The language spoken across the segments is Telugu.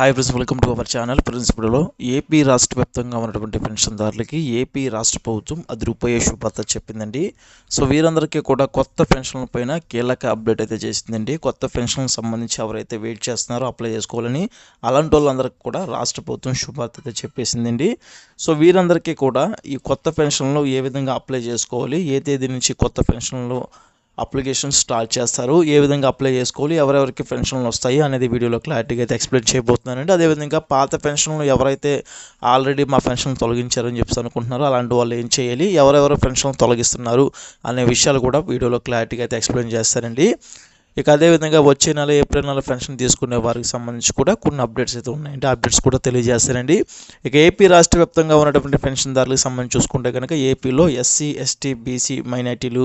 Hi friends welcome to our channel ప్రిన్సిపల్లో AP రాష్ట్ర వ్యాప్తంగా ఉన్నటువంటి పెన్షన్దారులకి ఏపీ రాష్ట్ర ప్రభుత్వం అది రూపాయి శుభార్త చెప్పిందండి. సో వీరందరికీ కూడా కొత్త పెన్షన్ల పైన కీలక అప్డేట్ అయితే చేసిందండి. కొత్త పెన్షన్లకు సంబంధించి ఎవరైతే వెయిట్ చేస్తున్నారో అప్లై చేసుకోవాలని అలాంటి వాళ్ళందరికీ కూడా రాష్ట్ర ప్రభుత్వం శుభార్త అయితే చెప్పేసిందండి. సో వీరందరికీ కూడా ఈ కొత్త పెన్షన్లు ఏ విధంగా అప్లై చేసుకోవాలి? ఏ తేదీ నుంచి కొత్త పెన్షన్లు అప్లికేషన్ స్టార్ట్ చేస్తారు. ఏ విధంగా అప్లై చేసుకోవాలి ఎవరెవరికి పెన్షన్లు వస్తాయి అనేది వీడియోలో క్లారిటీగా అయితే ఎక్స్ప్లెయిన్ చేయబోతున్నానండి. అదేవిధంగా పాత పెన్షన్లు ఎవరైతే ఆల్రెడీ మా పెన్షన్ తొలగించారని చెప్పి అనుకుంటున్నారో అలాంటి వాళ్ళు ఏం చేయాలి ఎవరెవరు పెన్షన్ తొలగిస్తున్నారు అనే విషయాలు కూడా వీడియోలో క్లారిటీగా అయితే ఎక్స్ప్లెయిన్ చేస్తారండి. ఇక అదేవిధంగా వచ్చే నెల ఏప్రిల్ నెల పెన్షన్ తీసుకునే వారికి సంబంధించి కూడా కొన్ని అప్డేట్స్ అయితే ఉన్నాయండి. అప్డేట్స్ కూడా తెలియజేస్తారండి ఇక ఏపీ రాష్ట్ర వ్యాప్తంగా ఉన్నటువంటి పెన్షన్దారులకు సంబంధించి చూసుకుంటే కనుక ఏపీలో ఎస్సీ ఎస్టీ బీసీ మైనార్టీలు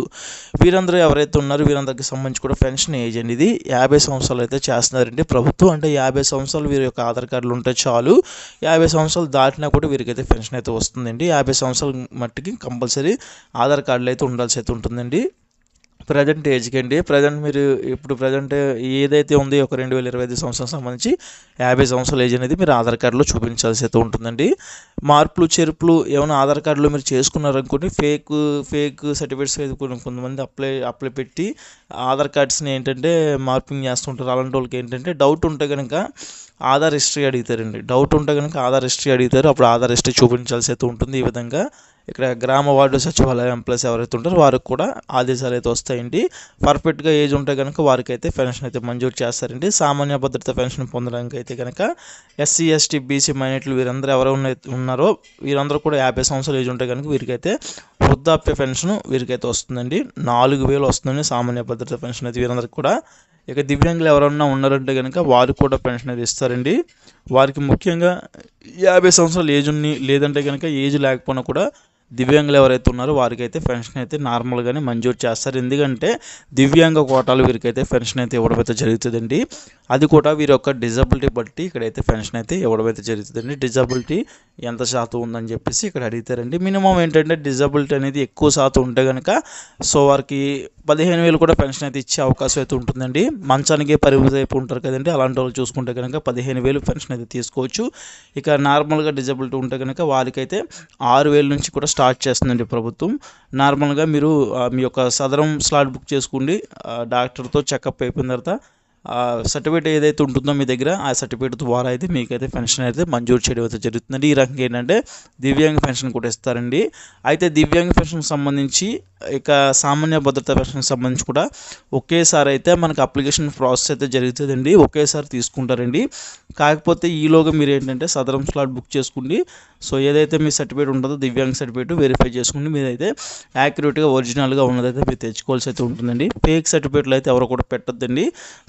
వీరందరూ ఎవరైతే ఉన్నారో వీరందరికి సంబంధించి కూడా పెన్షన్ ఏజ్ అండి ఇది. యాభై సంవత్సరాలు అయితే చేస్తున్నారండి. ప్రభుత్వం అంటే యాభై సంవత్సరాలు వీరి యొక్క ఆధార్ కార్డులు ఉంటే చాలు. యాభై సంవత్సరాలు దాటినా కూడా వీరికైతే పెన్షన్ అయితే వస్తుందండి. యాభై సంవత్సరాల మట్టికి కంపల్సరీ ఆధార్ కార్డులు అయితే ఉండాల్సి అయితే ఉంటుందండి. ప్రజెంట్ ఏజ్కి అండి. ప్రజెంట్ మీరు ఇప్పుడు ప్రజెంట్ ఏదైతే ఉంది ఒక రెండు వేల ఇరవై ఐదు సంవత్సరం సంబంధించి యాభై సంవత్సరాల ఏజ్ అనేది మీరు ఆధార్ కార్డులో చూపించాల్సి అయితే ఉంటుందండి. మార్పులు చేర్పులు ఏమైనా ఆధార్ కార్డులో మీరు చేసుకున్నారనుకోండి ఫేక్ ఫేక్ సర్టిఫికేట్స్ అయితే కొన్ని కొంతమంది అప్లై అప్లై పెట్టి ఆధార్ కార్డ్స్ని ఏంటంటే మార్పింగ్ చేస్తుంటారు. అలాంటి వాళ్ళకి ఏంటంటే డౌట్ ఉంటే కనుక ఆధార్ హిస్టరీ అడుగుతారండి. డౌట్ ఉంటే కనుక ఆధార్ హిస్టరీ అడుగుతారు. అప్పుడు ఆధార్ హిస్టరీ చూపించాల్సి అయితే ఉంటుంది ఈ విధంగా. ఇక్కడ గ్రామ వార్డు సచివాలయం ప్లస్ ఎవరైతే ఉంటారో వారికి కూడా ఆదేశాలు అయితే వస్తాయండి. పర్ఫెక్ట్గా ఏజ్ ఉంటే కనుక వారికి అయితే పెన్షన్ అయితే మంజూరు చేస్తారండి. సామాన్య భద్రత పెన్షన్ పొందడానికి అయితే కనుక ఎస్సీ ఎస్టీ బీసీ మైనట్లు వీరందరూ ఎవరు ఉన్నారో వీరందరూ కూడా యాభై సంవత్సరాలు ఏజ్ ఉంటే కనుక వీరికైతే వృద్ధాప్య పెన్షన్ వీరికైతే వస్తుందండి. నాలుగు వేలు వస్తుందండి సామాన్య భద్రత పెన్షన్ అయితే వీరందరికి కూడా. ఇక దివ్యాంగులు ఎవరన్నా ఉన్నారంటే కనుక వారికి కూడా పెన్షన్ అయితే ఇస్తారండి. వారికి ముఖ్యంగా యాభై సంవత్సరాలు ఏజ్ ఉన్ని లేదంటే కనుక ఏజ్ లేకపోయినా కూడా దివ్యాంగులు ఎవరైతే ఉన్నారో వారికైతే పెన్షన్ అయితే నార్మల్గానే మంజూరు చేస్తారు. ఎందుకంటే దివ్యాంగ కోటాలు వీరికైతే పెన్షన్ అయితే ఇవ్వడం అయితే జరుగుతుందండి. అది కూడా వీరి యొక్క డిజబిలిటీ బట్టి ఇక్కడైతే పెన్షన్ అయితే ఇవ్వడం అయితే జరుగుతుందండి. డిజబిలిటీ ఎంత శాతం ఉందని చెప్పేసి ఇక్కడ అడుగుతారండి మినిమం ఏంటంటే డిజబిలిటీ అనేది ఎక్కువ శాతం ఉంటే కనుక సో వారికి పదిహేను వేలు కూడా పెన్షన్ అయితే ఇచ్చే అవకాశం అయితే ఉంటుందండి. మంచానికి పరిమితి అయిపోయి ఉంటారు కదండి. అలాంటి వాళ్ళు చూసుకుంటే కనుక పదిహేను వేలు పెన్షన్ అయితే తీసుకోవచ్చు. ఇక నార్మల్గా డిజబిలిటీ ఉంటే కనుక వారికైతే ఆరు వేల నుంచి కూడా స్టార్ట్ చేస్తుందండి ప్రభుత్వం. నార్మల్గా మీరు మీ యొక్క సదరం స్లాట్ బుక్ చేసుకోండి. డాక్టర్తో చెకప్ అయిపోయిన తర్వాత సర్టిఫికేట్ ఏదైతే ఉంటుందో మీ దగ్గర ఆ సర్టిఫికేట్ ద్వారా అయితే మీకైతే పెన్షన్ అయితే మంజూరు చేయడం అయితే జరుగుతుందండి. ఈ రకంగా ఏంటంటే దివ్యాంగ పెన్షన్ కూడా ఇస్తారండి. అయితే దివ్యాంగ పెన్షన్కి సంబంధించి ఇక సామాన్య భద్రత పెన్షన్కి సంబంధించి కూడా ఒకేసారి అయితే మనకు అప్లికేషన్ ప్రాసెస్ అయితే జరుగుతుందండి. ఒకేసారి తీసుకుంటారండి. కాకపోతే ఈలోగా మీరు ఏంటంటే సదరం స్లాట్ బుక్ చేసుకోండి. సో ఏదైతే మీ సర్టిఫికేట్ ఉంటుందో దివ్యాంగ సర్టిఫికేట్ వెరిఫై చేసుకుని మీరైతే యాక్యురేట్గా ఒరిజినల్గా ఉన్నదైతే మీరు తెచ్చుకోవాల్సి అయితే ఉంటుందండి. ఫేక్ సర్టిఫికేట్లు అయితే ఎవరు కూడా పెట్టద్దండి.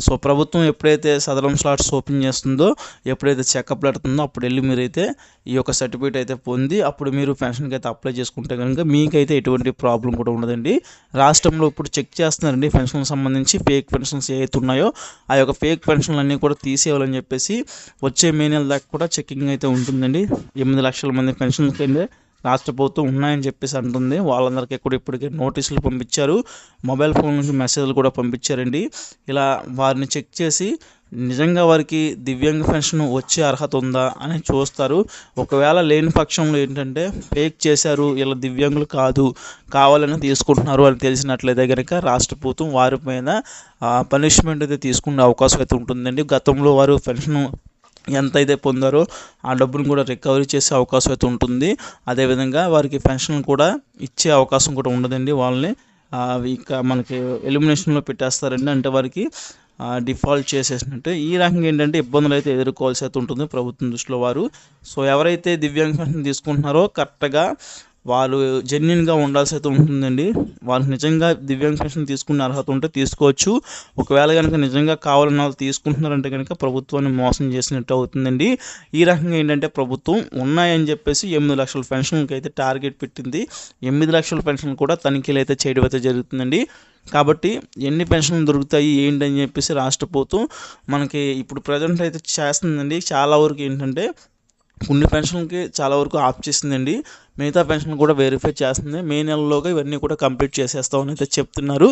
సో ప్రభుత్వం ఎప్పుడైతే సదరం స్లాట్స్ ఓపెన్ చేస్తుందో ఎప్పుడైతే చెకప్ పెడుతుందో అప్పుడు వెళ్ళి మీరైతే ఈ యొక్క సర్టిఫికేట్ అయితే పొంది అప్పుడు మీరు పెన్షన్కి అయితే అప్లై చేసుకుంటే కనుక మీకైతే ఎటువంటి ప్రాబ్లం కూడా ఉండదండి. రాష్ట్రంలో ఇప్పుడు చెక్ చేస్తున్నారండి పెన్షన్కి సంబంధించి ఫేక్ పెన్షన్స్ ఏవైతే ఉన్నాయో ఆ యొక్క ఫేక్ పెన్షన్లు అన్నీ కూడా తీసేయాలని చెప్పేసి వచ్చే మే నెల దాకా కూడా చెక్కింగ్ అయితే ఉంటుందండి. ఎనిమిది లక్షల మంది పెన్షన్ కింద రాష్ట్ర ప్రభుత్వం ఉన్నాయని చెప్పేసి అంటుంది. వాళ్ళందరికీ కూడా ఇప్పటికే నోటీసులు పంపించారు. మొబైల్ ఫోన్ నుంచి మెసేజ్లు కూడా పంపించారండి. ఇలా వారిని చెక్ చేసి నిజంగా వారికి దివ్యాంగ పెన్షన్ వచ్చే అర్హత ఉందా అని చూస్తారు. ఒకవేళ లేని పక్షంలో ఏంటంటే ఫేక్ చేశారు ఇలా దివ్యాంగులు కాదు కావాలని తీసుకుంటున్నారు అని తెలిసినట్లయితే కనుక రాష్ట్ర ప్రభుత్వం వారి మీద పనిష్మెంట్ అయితే తీసుకునే అవకాశం అయితే ఉంటుందండి. గతంలో వారు పెన్షన్ ఎంతైతే పొందారో ఆ డబ్బును కూడా రికవరీ చేసే అవకాశం అయితే ఉంటుంది. అదేవిధంగా వారికి పెన్షన్ కూడా ఇచ్చే అవకాశం కూడా ఉండదండి. వాళ్ళని ఇక మనకి ఎలిమినేషన్లో పెట్టేస్తారండి. అంటే వారికి డిఫాల్ట్ చేసేసినట్టు. ఈ రకంగా ఏంటంటే ఇబ్బందులు అయితే ఎదుర్కోవాల్సి అయితే ఉంటుంది ప్రభుత్వం దృష్టిలో వారు. సో ఎవరైతే దివ్యాంగ పెన్షన్ తీసుకుంటున్నారో కరెక్ట్గా వాళ్ళు జెన్యున్గా ఉండాల్సి అయితే ఉంటుందండి. వాళ్ళు నిజంగా దివ్యాంగ పెన్షన్ తీసుకునే అర్హత ఉంటే తీసుకోవచ్చు. ఒకవేళ కనుక నిజంగా కావాలన్న వాళ్ళు తీసుకుంటున్నారంటే కనుక ప్రభుత్వాన్ని మోసం చేసినట్టు అవుతుందండి. ఈ రకంగా ఏంటంటే ప్రభుత్వం ఉన్నాయని చెప్పేసి ఎనిమిది లక్షల పెన్షన్కి అయితే టార్గెట్ పెట్టింది. ఎనిమిది లక్షల పెన్షన్ కూడా తనిఖీలు అయితే చేయడం అయితే జరుగుతుందండి. కాబట్టి ఎన్ని పెన్షన్లు దొరుకుతాయి ఏంటి అని చెప్పేసి రాష్ట్ర ప్రభుత్వం మనకి ఇప్పుడు ప్రజెంట్ అయితే చేస్తుందండి. చాలా వరకు ఏంటంటే కొన్ని పెన్షన్కి చాలా వరకు ఆఫ్ చేసిందండి. మిగతా పెన్షన్ కూడా వెరిఫై చేస్తుంది. మే నెలలోగా ఇవన్నీ కూడా కంప్లీట్ చేసేస్తామని అయితే చెప్తున్నారు.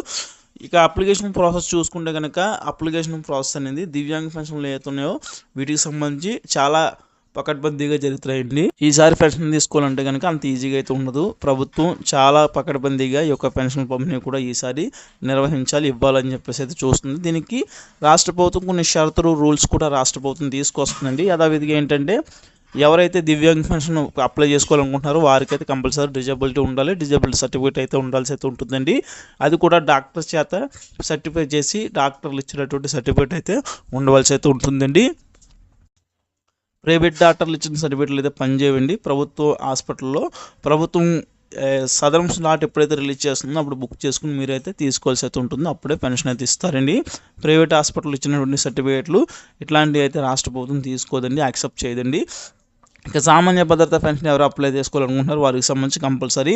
ఇక అప్లికేషన్ ప్రాసెస్ చూసుకుంటే కనుక అప్లికేషన్ ప్రాసెస్ అనేది దివ్యాంగ పెన్షన్లు ఏతున్నాయో వీటికి సంబంధించి చాలా పకడ్బందీగా జరుగుతాయండి ఈసారి పెన్షన్ తీసుకోవాలంటే కనుక అంత ఈజీగా అయితే ఉండదు. ప్రభుత్వం చాలా పకడ్బందీగా ఈ యొక్క పెన్షన్ పంపిణీ కూడా ఈసారి నిర్వహించాలి ఇవ్వాలని చెప్పేసి అయితే చూస్తుంది. దీనికి రాష్ట్ర ప్రభుత్వం కొన్ని షరతులు రూల్స్ కూడా రాష్ట్ర ప్రభుత్వం తీసుకొస్తుందండి. యథావిధిగా ఏంటంటే ఎవరైతే దివ్యాంగ పెన్షన్ అప్లై చేసుకోవాలనుకుంటున్నారో వారికైతే కంపల్సరీ డిజబిలిటీ ఉండాలి. డిజబిలిటీ సర్టిఫికేట్ అయితే ఉండాల్సి అయితే ఉంటుందండి. అది కూడా డాక్టర్ చేత సర్టిఫై చేసి డాక్టర్లు ఇచ్చినటువంటి సర్టిఫికేట్ అయితే ఉండవలసి అయితే ఉంటుందండి. ప్రైవేట్ డాక్టర్లు ఇచ్చిన సర్టిఫికేట్లు అయితే పనిచేయండి ప్రభుత్వ హాస్పిటల్లో ప్రభుత్వం సదరం స్లాట్ ఎప్పుడైతే రిలీజ్ చేస్తుందో అప్పుడు బుక్ చేసుకుని మీరైతే తీసుకోవాల్సి అయితే ఉంటుందో. అప్పుడే పెన్షన్ అయితే ఇస్తారండి. ప్రైవేట్ హాస్పిటల్ ఇచ్చినటువంటి సర్టిఫికేట్లు ఇట్లాంటివి అయితే రాష్ట్ర ప్రభుత్వం తీసుకోదండి యాక్సెప్ట్ చేయదండి. ఇక సామాన్య భద్రత పెన్షన్ ఎవరు అప్లై చేసుకోవాలనుకుంటున్నారు వారికి సంబంధించి కంపల్సరీ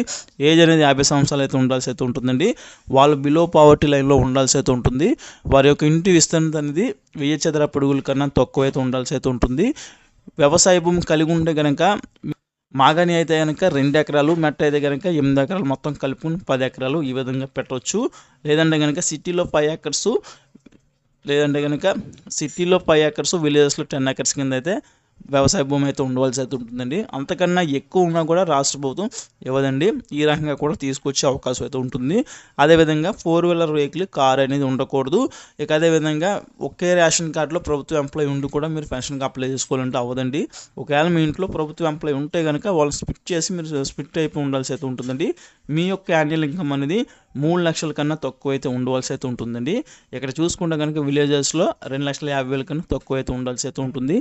ఏజ్ అనేది యాభై సంవత్సరాలు అయితే ఉండాల్సి అయితే ఉంటుందండి. వాళ్ళు బిలో పావర్టీ లైన్లో ఉండాల్సి అయితే ఉంటుంది. వారి యొక్క ఇంటి విస్తరణ అనేది వెయ్యి చదర పిడుగుల కన్నా తక్కువ అయితే ఉండాల్సి అయితే ఉంటుంది. వ్యవసాయ భూమి కలిగి ఉంటే కనుక మాగాని అయితే కనుక రెండు ఎకరాలు మెట్ట అయితే కనుక ఎనిమిది ఎకరాలు మొత్తం కలుపుకుని పది ఎకరాలు ఈ విధంగా పెట్టవచ్చు లేదంటే కనుక సిటీలో ఫైవ్ ఎకర్స్ లేదంటే కనుక సిటీలో ఫైవ్ ఎకర్స్ విలేజెస్లో టెన్ ఎకర్స్ కింద అయితే వ్యవసాయ భూమి అయితే ఉండవలసి అయితే ఉంటుందండి. అంతకన్నా ఎక్కువ ఉన్నా కూడా రాష్ట్ర ప్రభుత్వం ఇవ్వదండి ఈ రకంగా కూడా తీసుకొచ్చే అవకాశం అయితే ఉంటుంది. అదేవిధంగా ఫోర్ వీలర్ వెహికల్ కార్ అనేది ఉండకూడదు. ఇక అదేవిధంగా ఒకే రేషన్ కార్డులో ప్రభుత్వ ఎంప్లాయీ ఉండి కూడా మీరు పెన్షన్కి అప్లై చేసుకోవాలంటే అవ్వదండి. ఒకవేళ మీ ఇంట్లో ప్రభుత్వ ఎంప్లాయీ ఉంటే కనుక వాళ్ళు స్పిట్ చేసి మీరు స్పిట్ అయిపోయి ఉండాల్సి అయితే ఉంటుందండి. మీ యొక్క యాన్యువల్ ఇన్కమ్ అనేది మూడు లక్షల కన్నా తక్కువ అయితే ఉండవలసి అయితే ఉంటుందండి. ఇక్కడ చూసుకుంటే కనుక విలేజెస్లో రెండు లక్షల యాభై వేల కన్నా తక్కువ అయితే ఉండాల్సి అయితే ఉంటుంది.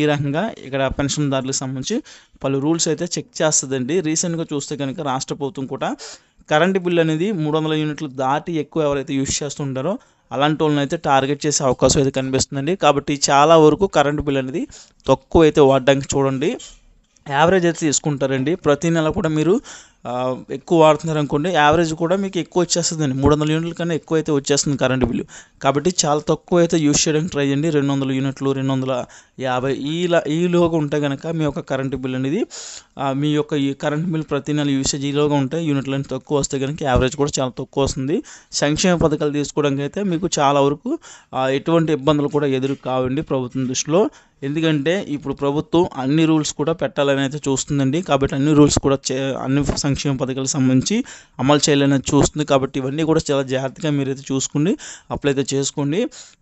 ఈ రకంగా ఇక్కడ పెన్షన్దారులకు సంబంధించి పలు రూల్స్ అయితే చెక్ చేస్తుందండి. రీసెంట్గా చూస్తే కనుక రాష్ట్ర ప్రభుత్వం కూడా కరెంటు బిల్ అనేది మూడు వందల యూనిట్లు దాటి ఎక్కువ ఎవరైతే యూజ్ చేస్తుంటారో అలాంటి వాళ్ళని అయితే టార్గెట్ చేసే అవకాశం అయితే కనిపిస్తుందండి. కాబట్టి చాలా వరకు కరెంటు బిల్ అనేది తక్కువ అయితే వాడడానికి చూడండి. యావరేజ్ అయితే తీసుకుంటారండి. ప్రతి నెల కూడా మీరు ఎక్కువ వాడుతున్నారు అనుకోండి యావరేజ్ కూడా మీకు ఎక్కువ వచ్చేస్తుందండి. మూడు వందల యూనిట్ల కన్నా ఎక్కువ అయితే వచ్చేస్తుంది కరెంట్ బిల్లు కాబట్టి చాలా తక్కువ అయితే యూజ్ చేయడానికి ట్రై చేయండి. రెండు వందల యూనిట్లు రెండు వందల యాభై ఈలా ఈలోగా ఉంటే కనుక మీ యొక్క కరెంట్ బిల్ అనేది మీ యొక్క ఈ కరెంట్ బిల్ ప్రతి నెల యూసేజ్ ఈలోగా ఉంటే యూనిట్లు అనేది తక్కువ వస్తే కనుక యావరేజ్ కూడా చాలా తక్కువ వస్తుంది. సంక్షేమ పథకాలు తీసుకోవడానికి అయితే మీకు చాలా వరకు ఎటువంటి ఇబ్బందులు కూడా ఎదురు కావండి ప్రభుత్వం దృష్టిలో. ఎందుకంటే ఇప్పుడు ప్రభుత్వం అన్ని రూల్స్ కూడా పెట్టాలని అయితే చూస్తుందండి. కాబట్టి అన్ని రూల్స్ కూడా చే అన్ని సంక్షేమ పథకాలకు సంబంధించి అమలు చేయాలని చూస్తుంది. కాబట్టి ఇవన్నీ కూడా చాలా జాగ్రత్తగా మీరైతే చూసుకోండి. అప్లై అయితే చేసుకోండి.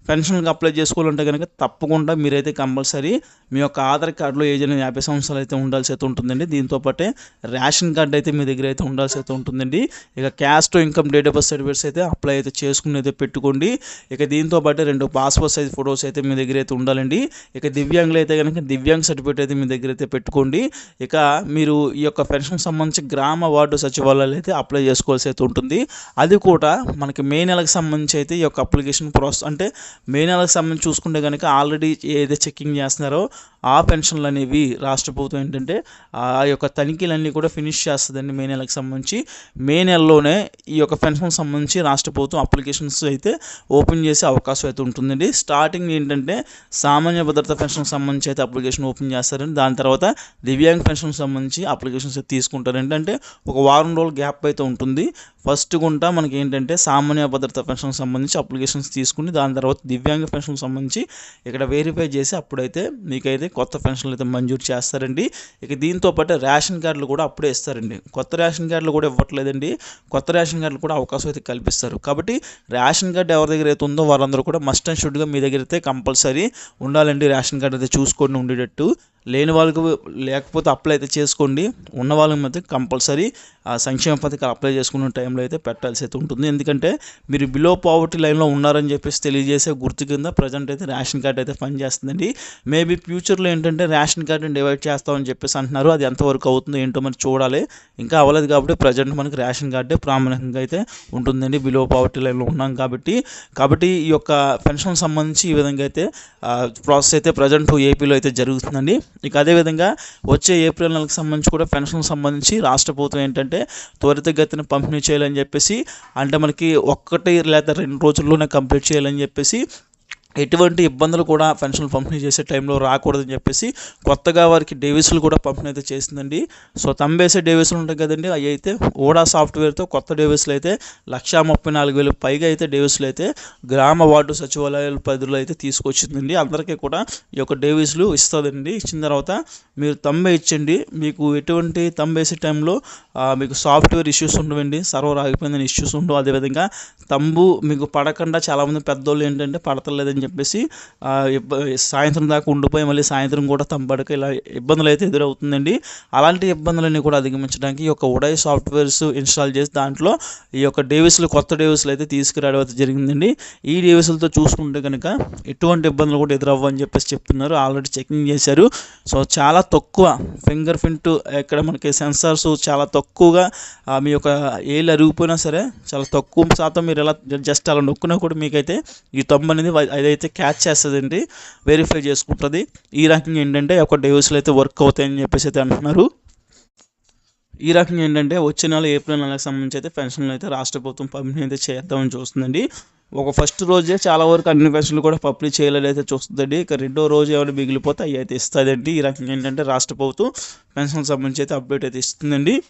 పెన్షన్కి అప్లై చేసుకోవాలంటే కనుక తప్పకుండా మీరైతే కంపల్సరీ మీ యొక్క ఆధార్ కార్డులో ఏజ్ అనేది యాభై సంవత్సరాలు అయితే ఉండాల్సి అయితే ఉంటుందండి. దీంతో పాటే రేషన్ కార్డు అయితే మీ దగ్గర అయితే ఉండాల్సి అయితే ఉంటుందండి. ఇక caste income date of birth certificates అయితే అప్లై అయితే చేసుకుని అయితే పెట్టుకోండి. ఇక దీంతో పాటు రెండు పాస్పోర్ట్ సైజ్ ఫొటోస్ అయితే మీ దగ్గర అయితే ఉండాలండి. ఇక దివ్యాంగులు అయితే కనుక దివ్యాంగ్ సర్టిఫికేట్ అయితే మీ దగ్గర అయితే పెట్టుకోండి. ఇక మీరు ఈ యొక్క పెన్షన్ సంబంధించి గ్రామ వార్డు సచివాలయాలు అయితే అప్లై చేసుకోవాల్సి అయితే ఉంటుంది. అది కూడా మనకి మే నెలకు సంబంధించి అయితే ఈ యొక్క అప్లికేషన్ ప్రాసెస్ అంటే మే నెలకు సంబంధించి చూసుకుంటే కనుక ఆల్రెడీ ఏదైతే చెక్కింగ్ చేస్తున్నారో ఆ పెన్షన్లు అనేవి రాష్ట్ర ప్రభుత్వం ఏంటంటే ఆ యొక్క తనిఖీలన్నీ కూడా ఫినిష్ చేస్తుందండి మే నెలకు సంబంధించి. మే నెలలోనే ఈ యొక్క పెన్షన్ సంబంధించి రాష్ట్ర ప్రభుత్వం అప్లికేషన్స్ అయితే ఓపెన్ చేసే అవకాశం అయితే ఉంటుందండి. స్టార్టింగ్ ఏంటంటే సామాన్య భద్రత పెన్షన్ సంబంధించి అయితే అప్లికేషన్ ఓపెన్ చేస్తారండి. దాని తర్వాత దివ్యాంగ్ పెన్షన్ సంబంధించి అప్లికేషన్స్ అయితే తీసుకుంటారండి ఒక వారం రోజుల గ్యాప్ అయితే ఉంటుంది. ఫస్ట్ గుంట మనకి ఏంటంటే సామాన్య భద్రత పెన్షన్కి సంబంధించి అప్లికేషన్స్ తీసుకుని దాని తర్వాత దివ్యాంగ పెన్షన్కి సంబంధించి ఇక్కడ వెరిఫై చేసి అప్పుడైతే మీకైతే కొత్త పెన్షన్లు అయితే మంజూరు చేస్తారండి. ఇక దీంతో పాటు రేషన్ కార్డులు కూడా అప్పుడే ఇస్తారండి. కొత్త రేషన్ కార్డులు కూడా ఇవ్వట్లేదండి. కొత్త రేషన్ కార్డులు కూడా అవకాశం అయితే కల్పిస్తారు. కాబట్టి రేషన్ కార్డు ఎవరి దగ్గర అయితే ఉందో వారందరూ కూడా మస్ట్ అండ్ షుడ్గా మీ దగ్గర అయితే కంపల్సరీ ఉండాలండి. రేషన్ కార్డు అయితే చూసుకొని ఉండేటట్టు. లేని వాళ్ళకు లేకపోతే అప్లై అయితే చేసుకోండి. ఉన్న వాళ్ళకి అయితే కంపల్సరీ సంక్షేమ పథకాలు అప్లై చేసుకున్న టైంలో అయితే పెట్టాల్సి అయితే ఉంటుంది. ఎందుకంటే మీరు బిలో పావర్టీ లైన్లో ఉన్నారని చెప్పేసి తెలియజేసే గుర్తు కింద ప్రజెంట్ అయితే రేషన్ కార్డ్ అయితే పనిచేస్తుందండి. మేబీ ఫ్యూచర్లో ఏంటంటే రేషన్ కార్డుని డివైడ్ చేస్తామని చెప్పేసి అంటున్నారు. అది ఎంతవరకు అవుతుందో ఏంటో మనం చూడాలి. ఇంకా అవ్వలేదు కాబట్టి ప్రజెంట్ మనకి రేషన్ కార్డే ప్రామాణికంగా అయితే ఉంటుందండి. బిలో పావర్టీ లైన్లో ఉన్నాం కాబట్టి. కాబట్టి ఈ యొక్క పెన్షన్ సంబంధించి ఈ విధంగా అయితే ప్రాసెస్ అయితే ప్రజెంట్ ఏపీలో అయితే జరుగుతుందండి. ఇక అదేవిధంగా వచ్చే ఏప్రిల్ నెలకు సంబంధించి కూడా పెన్షన్ సంబంధించి రాష్ట్ర ప్రభుత్వం ఏంటంటే త్వరితగతిన పంపిణీ చేయాలని చెప్పేసి అంటే మనకి ఒక్కటి లేదా రెండు రోజుల్లోనే కంప్లీట్ చేయాలని చెప్పేసి ఎటువంటి ఇబ్బందులు కూడా పెన్షన్లు పంపిణీ చేసే టైంలో రాకూడదని చెప్పేసి కొత్తగా వారికి డేవిస్లు కూడా పంపిణీ అయితే చేసిందండి. సో తంబేసే డేవిస్లు ఉంటాయి కదండి. అవి అయితే ఓడా సాఫ్ట్వేర్తో కొత్త డేవిస్లు అయితే లక్షా ముప్పై నాలుగు వేలు పైగా అయితే డేవిస్లు అయితే గ్రామ వార్డు సచివాలయాల పరిధిలో అయితే తీసుకొచ్చిందండి. అందరికీ కూడా ఈ యొక్క డేవిస్లు ఇస్తుందండి. ఇచ్చిన తర్వాత మీరు తంబే ఇచ్చండి. మీకు ఎటువంటి తంబేసే టైంలో మీకు సాఫ్ట్వేర్ ఇష్యూస్ ఉండవండి. సర్వర్ ఆగిపోయిందని ఇష్యూస్ ఉండవు. అదేవిధంగా తంబు మీకు పడకుండా చాలామంది పెద్దోళ్ళు ఏంటంటే పడతలేదని అని చెప్పేసి సాయంత్రం దాకా ఉండిపోయి మళ్ళీ సాయంత్రం కూడా తంపడక ఇలా ఇబ్బందులు అయితే ఎదురవుతుందండి. అలాంటి ఇబ్బందులన్నీ కూడా అధిగమించడానికి ఈ యొక్క ఉడయ్ సాఫ్ట్వేర్స్ ఇన్స్టాల్ చేసి దాంట్లో ఈ యొక్క డేవిస్లు కొత్త డేవిస్లు అయితే తీసుకురావడం అయితే జరిగిందండి. ఈ డేవిస్లతో చూసుకుంటే కనుక ఎటువంటి ఇబ్బందులు కూడా ఎదురవ్వని చెప్పేసి చెప్తున్నారు. ఆల్రెడీ చెకింగ్ చేశారు. సో చాలా తక్కువ ఫింగర్ ప్రింట్ ఇక్కడ మనకి సెన్సార్స్ చాలా తక్కువగా మీ యొక్క ఏళ్ళు అరిగిపోయినా సరే చాలా తక్కువ శాతం మీరు ఎలా జస్ట్ అలా నొక్కినా కూడా మీకైతే ఈ తమ్ము అనేది వై- క్యాచ్ చేస్తుందండి వెరిఫై చేసుకుంటుంది. ఈ రకంగా ఏంటంటే ఒక డేవ్స్లో అయితే వర్క్ అవుతాయని చెప్పేసి అయితే అంటున్నారు. ఈ రకంగా ఏంటంటే వచ్చే నెల ఏప్రిల్ నెలకు సంబంధించి అయితే పెన్షన్లు అయితే రాష్ట్ర ప్రభుత్వం పంపిణీ అయితే చేద్దామని చూస్తుందండి. ఒక ఫస్ట్ రోజే చాలా వరకు అన్ని పెన్షన్లు కూడా పంపిణీ చేయలేదైతే అయితే చూస్తుందండి. ఇక రెండో రోజు ఏమైనా మిగిలిపోతే అవి అయితే ఇస్తుందండి. ఈ రకంగా ఏంటంటే రాష్ట్ర ప్రభుత్వం పెన్షన్ సంబంధించి అయితే అప్డేట్ అయితే ఇస్తుందండి.